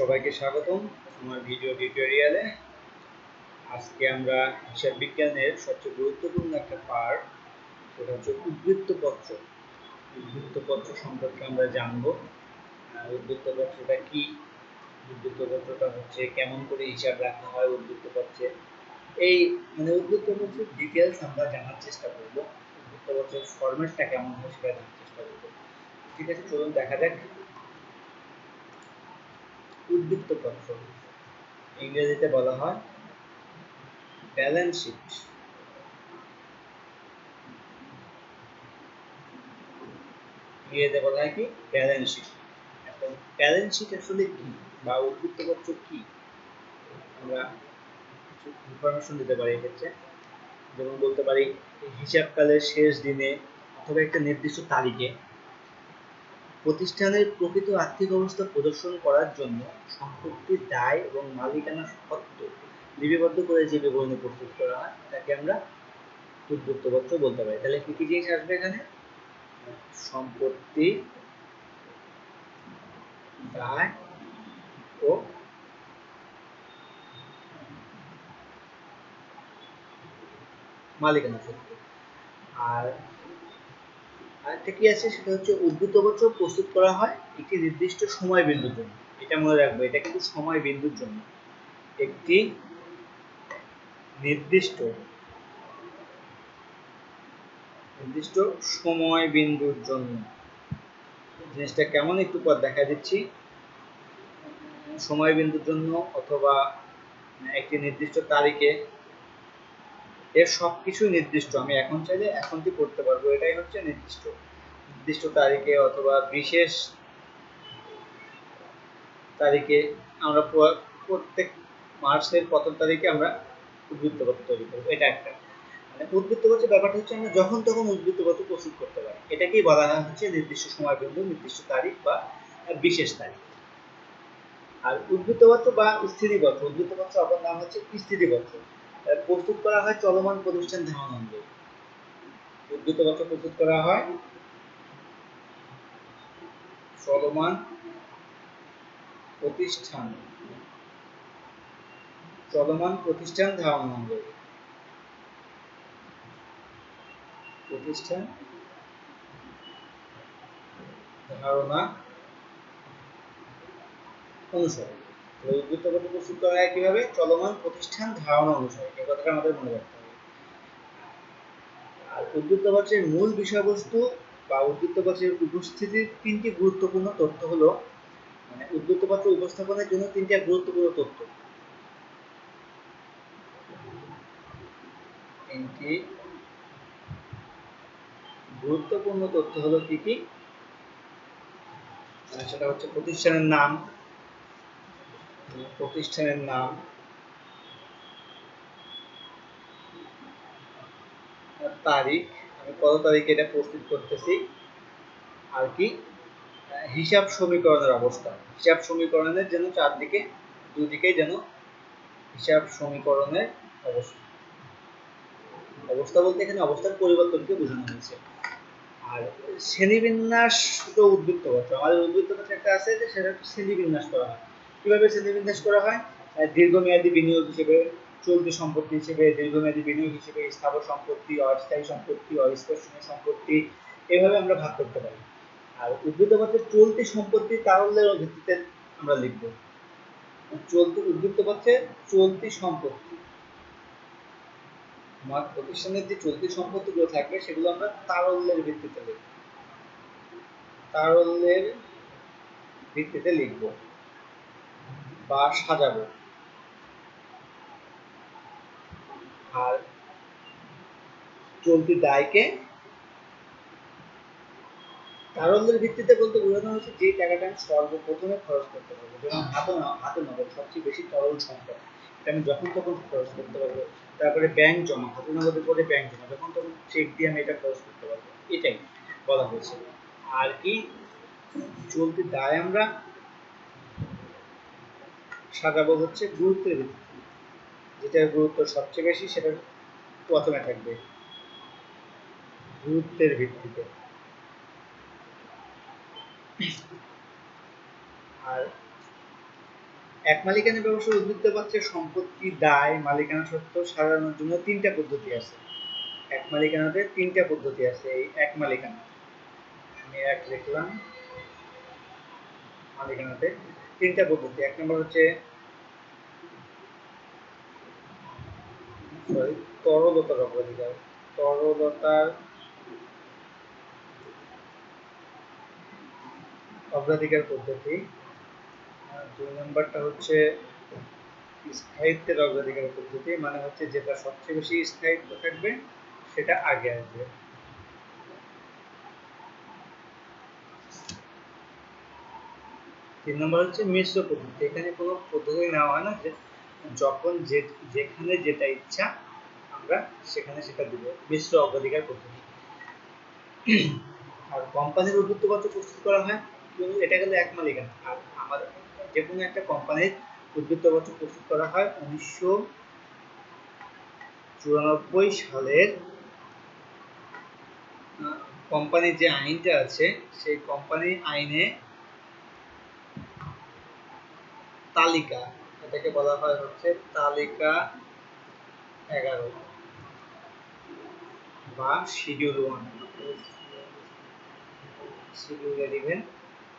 সবাইকে স্বাগতম আমার ভিডিও টিউটোরিয়ালে আজকে আমরা হিসাব বিজ্ঞানের সবচেয়ে গুরুত্বপূর্ণ একটা পার্ট সেটা হচ্ছে উদ্বৃত্তপত্র। উদ্বৃত্তপত্র সম্পর্কে আমরা জানব। উদ্বৃত্তপত্রটা কি? উদ্বৃত্তপত্রটা হচ্ছে কেমন করে হিসাব রাখা হয় উদ্বৃত্তপত্রে। এই মানে উদ্বৃত্তপত্রের ডিটেলস আমরা জানার চেষ্টা করব। উদ্বৃত্তপত্রের ফরম্যাটটা কেমন হয় সেটা জানার চেষ্টা করব। ঠিক আছে, চলুন দেখা যাক উদ্বৃত্ত পত্র ইংরেজিতে বলা হয় ব্যালেন্স শিট ইংরেজিতে বলা হয় কি? ব্যালেন্স শিট এখন ব্যালেন্স শিট আসলে কি বা উদ্বৃত্ত পত্র কি? আমরা কিছু ইনফরমেশন দিতে পারি এক্ষেত্রে। যেমন বলতে পারি হিসাবকালের শেষ দিনে অথবা একটা নির্দিষ্ট তারিখে প্রতিষ্ঠানের প্রকৃত আর্থিক অবস্থা প্রদর্শন করার জন্য সম্পত্তির দায় এবং মালিকানা সত্ত্ব লিপিবদ্ধ করে যে বিবরণী প্রস্তুত করা হয় তাকে আমরা উদ্বৃত্তপত্র বলতে পারি। তাহলে কি কি জিনিস আসবে এখানে? সম্পত্তি, দায় ও মালিকানা সত্ত্ব আর আরেকটা কি আছে? সেটা হচ্ছে উদ্বৃত্তপত্র প্রস্তুত করা হয় একটি নির্দিষ্ট সময় বিন্দুর জন্য। এটা মনে রাখব, এটা কিন্তু সময় বিন্দুর জন্য। একটি নির্দিষ্ট নির্দিষ্ট সময় বিন্দুর জন্য। জিনিসটা কেমন একটু পর দেখা দিচ্ছি। সময় বিন্দুর জন্য অথবা একটি নির্দিষ্ট তারিখে এর সবকিছুই নির্দিষ্ট। আমি এখন চাইলে এখনই করতে পারব। এটাই হচ্ছে নির্দিষ্ট। নির্দিষ্ট তারিখে অথবা বিশেষ তারিখে আমরা প্রত্যেক মাসের প্রথম তারিখে আমরা উদ্বৃত্তপত্র তৈরি করব। এটা একটা। মানে উদ্বৃত্তপত্রের ব্যাপারটা হচ্ছে আমরা যখন তখন উদ্বৃত্তপত্র প্রস্তুত করতে পারি। এটাকেই বলা হয় হচ্ছে নির্দিষ্ট সময় বিন্দু নির্দিষ্ট তারিখ বা বিশেষ তারিখ। আর উদ্বৃত্তপত্র বা স্থিতিপত্র। উদ্বৃত্তপত্র অপর নাম হচ্ছে স্থিতিপত্র। আহ, প্রস্তুত করা হয় চলমান প্রতিষ্ঠান ধারণ অনুযায়ী উদ্বৃত্তপত্র প্রস্তুত করা হয় চলমান প্রতিষ্ঠান। চলমান প্রতিষ্ঠান ধারণ প্রতিষ্ঠান ধারণা অনুসারে। উদ্বৃত্তপত্র প্রস্তুত করা হয় কীভাবে চলমান প্রতিষ্ঠান ধারণা অনুসারে এই কথাটা আমাদের মনে রাখতে হবে। আর উদ্বৃত্তপত্রের মূল বিষয়বস্তু বা উদ্বৃত্তপত্রের উপস্থিতির তিনটি গুরুত্বপূর্ণ তথ্য হলো মানে উদ্বৃত্তপত্র উপস্থাপনের জন্য গুরুত্বপূর্ণ তথ্য। তিনটি গুরুত্বপূর্ণ তথ্য হলো কি কি? সেটা হচ্ছে প্রতিষ্ঠানের নাম প্রতিষ্ঠানের নাম। তারিখ, আমি কত তারিখে এটা প্রস্তুত করতেছি, আর কি? হিসাব সমীকরণের অবস্থা। হিসাব সমীকরণের যেন চারদিকে দুদিকেই যেন হিসাব সমীকরণের অবস্থা। অবস্থা বলতে এখানে অবস্থার পরিবর্তনকে বোঝানো হয়েছে। আর শ্রেণীবিন্যাস তো উদ্বৃত্তপত্র আমাদের উদ্বৃত্তপত্র একটা আছে যে সেটা শ্রেণীবিন্যাস করা হয়। কীভাবে শ্রেণীবিন্যাস করা হয়? দীর্ঘমেয়াদী বিনিয়োগ হিসেবে, চলতি সম্পত্তি হিসেবে, দীর্ঘমেয়াদী বিনিয়োগ হিসেবে, স্থাবর সম্পত্তি, অস্থায়ী সম্পত্তি, অস্পর্শনীয় সম্পত্তি, এভাবে আমরা ভাগ করতে পারি। আর উদ্বৃত্তপত্রের চলতি সম্পত্তি তারল্যের ভিত্তিতে আমরা লিখব। চলতি উদ্বৃত্তপত্রে চলতি সম্পত্তি। প্রতিষ্ঠানের যে চলতি সম্পত্তিগুলো থাকবে, সেগুলো আমরা তারল্যের ভিত্তিতে লিখব। তারল্যের ভিত্তিতে লিখব। বা সাজাবো। আর চলতি দায়কে তারল্যের ভিত্তিতে বলতে বোঝানো হয়েছে যে টাকাটা আমি সর্বপ্রথমে খরচ করতে পারব। যেমন হাতে হাতে নগদ সবচেয়ে বেশি তরল সম্পদ। এটা আমি যখন তখন খরচ করতে পারব। তারপরে ব্যাংক জমা, হাতে নগদের পরে ব্যাংক জমা, যখন তখন চেক দিয়ে আমি এটা খরচ করতে পারব। এটাই বলা হয়েছে। আর কি চলতি দায় আমরা সাজাবো হচ্ছে গুরুত্বের ভিত্তিতে। যেটার গুরুত্ব সবচেয়ে বেশি সেটা প্রথমে থাকবে গুরুত্বের ভিত্তিতে। আর এক মালিকানা ব্যবসায় উদ্বৃত্ত পত্রের সম্পত্তি, দায়, মালিকানা সত্ত্ব সারানোর জন্য তিনটা পদ্ধতি আছে। এক মালিকানাতে তিনটা পদ্ধতি আছে এই এক মালিকানা আমি এক লিখলাম মালিকানাতে তিনটা পদ্ধতি। এক নম্বর হচ্ছে সরি তরলতার অগ্রাধিকার। তরলতার অগ্রাধিকার পদ্ধতি। দুই নম্বরটা হচ্ছে স্থায়িত্বের অগ্রাধিকার পদ্ধতি মানে হচ্ছে যেটা সবচেয়ে বেশি স্থায়িত্ব থাকবে, সেটা আগে আসবে। তিন নম্বর হচ্ছে মিশ্র পদ্ধতি। এখানে কোনো পদ্ধতি নেওয়া হয় না যে যখন যে, যেখানে যেটা ইচ্ছা আমরা সেখানে সেটা দিব। মিশ্র অগ্রাধিকার পদ্ধতি। আর কোম্পানির উদ্বৃত্তপত্র প্রস্তুত করা হয় এটা গেলে এক মালিকানা। আর আমাদের যে কোনো একটা কোম্পানির উদ্বৃত্তপত্র প্রস্তুত করা হয় উনিশশো চুরানব্বই সালের কোম্পানির যে আইনটা আছে, সেই কোম্পানি আইনে তালিকা, এটাকে বলা হয় হচ্ছে তালিকা এগারো বা শিডিউল ওয়ান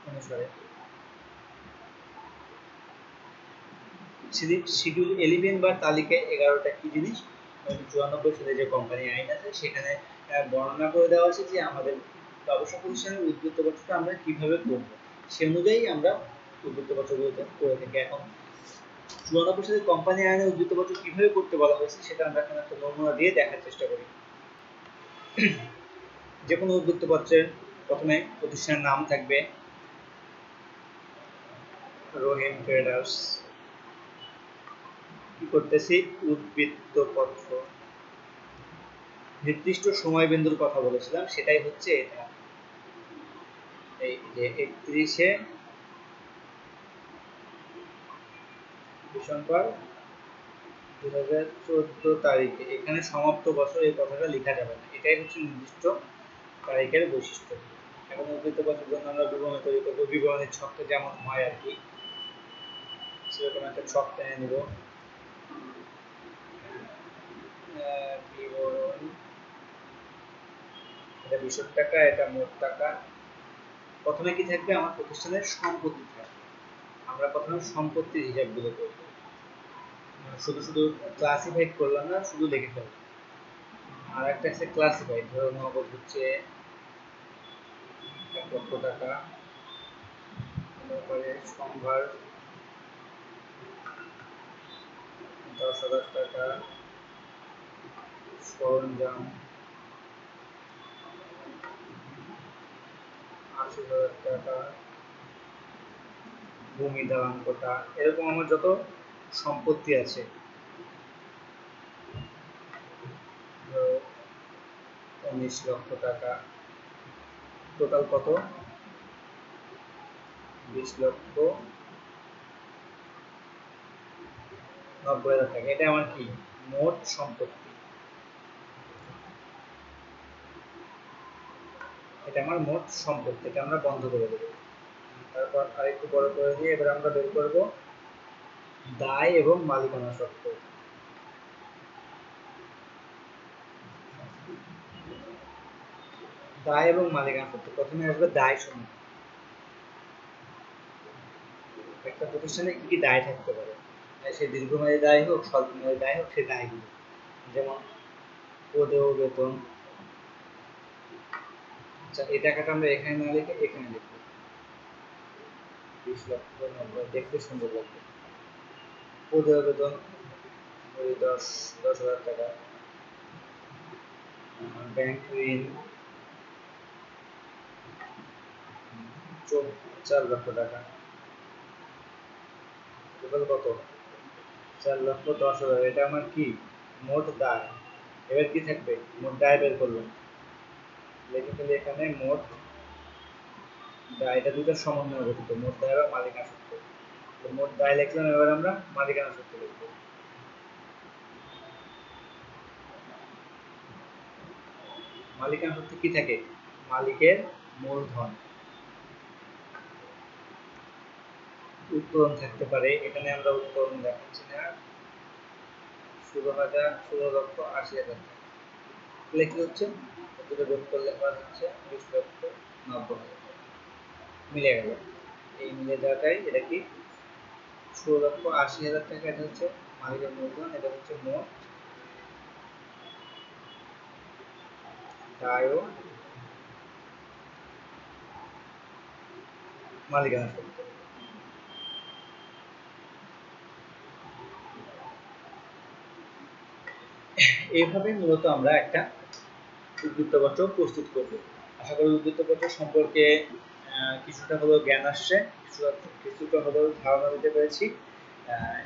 অনুসারে। শিডিউল বা তালিকা এগারোটা কি জিনিস? চুরানব্বই সালে যে কোম্পানি আইন আছে, সেখানে বর্ণনা করে দেওয়া আছে যে আমাদের ব্যবসা প্রতিষ্ঠানের উদ্বৃত্ত আমরা কীভাবে করব। সে অনুযায়ী আমরা উদ্বৃত্ত পত্রগুলোতে করে থাকি এখন। কোম্পানি আইনে কীভাবে করতে বলা হয়েছে সেটা আমরা এখানে একটা নমুনা দিয়ে দেখার চেষ্টা করি। যে কোনো প্রথমে প্রতিষ্ঠানের নাম থাকবে। ট্রেডার্স। কি করতেছি? উদ্বৃত্ত পত্র। নির্দিষ্ট সময় বিন্দুর কথা বলেছিলাম, সেটাই হচ্ছে এটা। এই যে একত্রিশে ডিসেম্বর দু হাজার চোদ্দ তারিখে। এখানে সমাপ্ত বছর এই কথাটা লেখা যাবে না। এটাই হচ্ছে নির্দিষ্ট তারিখের বৈশিষ্ট্য। এখন উদ্বৃত্ত বছর জন্য আমরা বিবরণ তৈরি করব। বিবরণের ছকটা যেমন হয় আর কি, সেরকম একটা ছক টেনে নিব। বিবরণ। এটা বিশদ টাকা, এটা মোট টাকা। প্রথমে কি থাকবে? আমার প্রতিষ্ঠানের সম্পত্তি থাকবে। আমরা প্রথমে সম্পত্তির হিসাবগুলো করব। শুধু শুধু ক্লাসিফাইড করলাম না, শুধু লিখে ফেললাম। আর একটা আছে ক্লাসিফাইড ধরো নগদ হচ্ছে এক লক্ষ টাকা, তারপরে সম্ভার দশ হাজার টাকা, সরঞ্জাম আশি হাজার টাকা, ভূমি দালান কোটা, এরকম আমার যত সম্পত্তি আছে। উনিশ লক্ষ টাকা। টোটাল কত? বিশ লক্ষ নব্বই হাজার টাকা। এটা আমার কি? মোট সম্পত্তি। এটা আমার মোট সম্পত্তি। এটা আমরা বন্ধ করে দেবো। তারপর আরেকটু বড় করে দিয়ে এবার আমরা বের করব দায় এবং মালিকানা সত্ত্ব দায় এবং মালিকানা সত্ত্ব প্রথমে আসবে দায় সমূহ একটা প্রতিষ্ঠানে কি কি দায় থাকতে পারে? সে দীর্ঘমেয়াদী দায় হোক, স্বল্পমেয়াদী দায় হোক, সে দায়গুলো। যেমন পদেও বেতন। আচ্ছা এই টাকাটা আমরা এখানে না লিখে এখানে লিখব। বিশ লক্ষ দেখতে সুন্দর লাগবে পদে বেতন ওই দশ দশ হাজার টাকা। ব্যাংক ঋণ চার লক্ষ টাকা। টোটাল কত? চার লক্ষ দশ হাজার। এটা আমার কি? মোট দায়। এবার কি থাকবে? মোট দায় বের করলাম। এখানে মোট দায়, এটা দুটো সমন্বয় গঠিত। মোট দায় এবং মালিকানা মোট দায় লিখলাম, এবার আমরা মালিকানা সত্ত্ব লিখব মালিকানা সত্ত্বে কি থাকে? মালিকের মূলধন উত্তোলন থাকতে পারে। এখানে আমরা উত্তোলন দেখাচ্ছি না। ষোলো হাজার ষোলো লক্ষ আশি হাজার তাহলে কি হচ্ছে দুটো যোগ করলে পাওয়া যাচ্ছে বিশ লক্ষ নব্বই হাজার মিলে গেল। এই মিলে যাওয়াটাই এটা কি ষোলো লক্ষ আশি হাজার টাকা, এটা হচ্ছে মালিকের মূলধন, এটা হচ্ছে মোট দায় ও মালিকানা এইভাবে মূলত আমরা একটা উদ্বৃত্তপত্র প্রস্তুত করব। আশা করি উদ্বৃত্তপত্র সম্পর্কে কিছুটা হলেও জ্ঞান আসছে, কিছুটা কিছুটা হলেও ধারণা দিতে পেরেছি।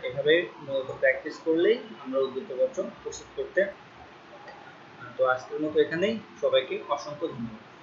এভাবে মূলত প্র্যাকটিস করলেই আমরা উদ্বৃত্তপত্র প্রস্তুত করতে তো আজকের মতো এখানেই। সবাইকে অসংখ্য ধন্যবাদ।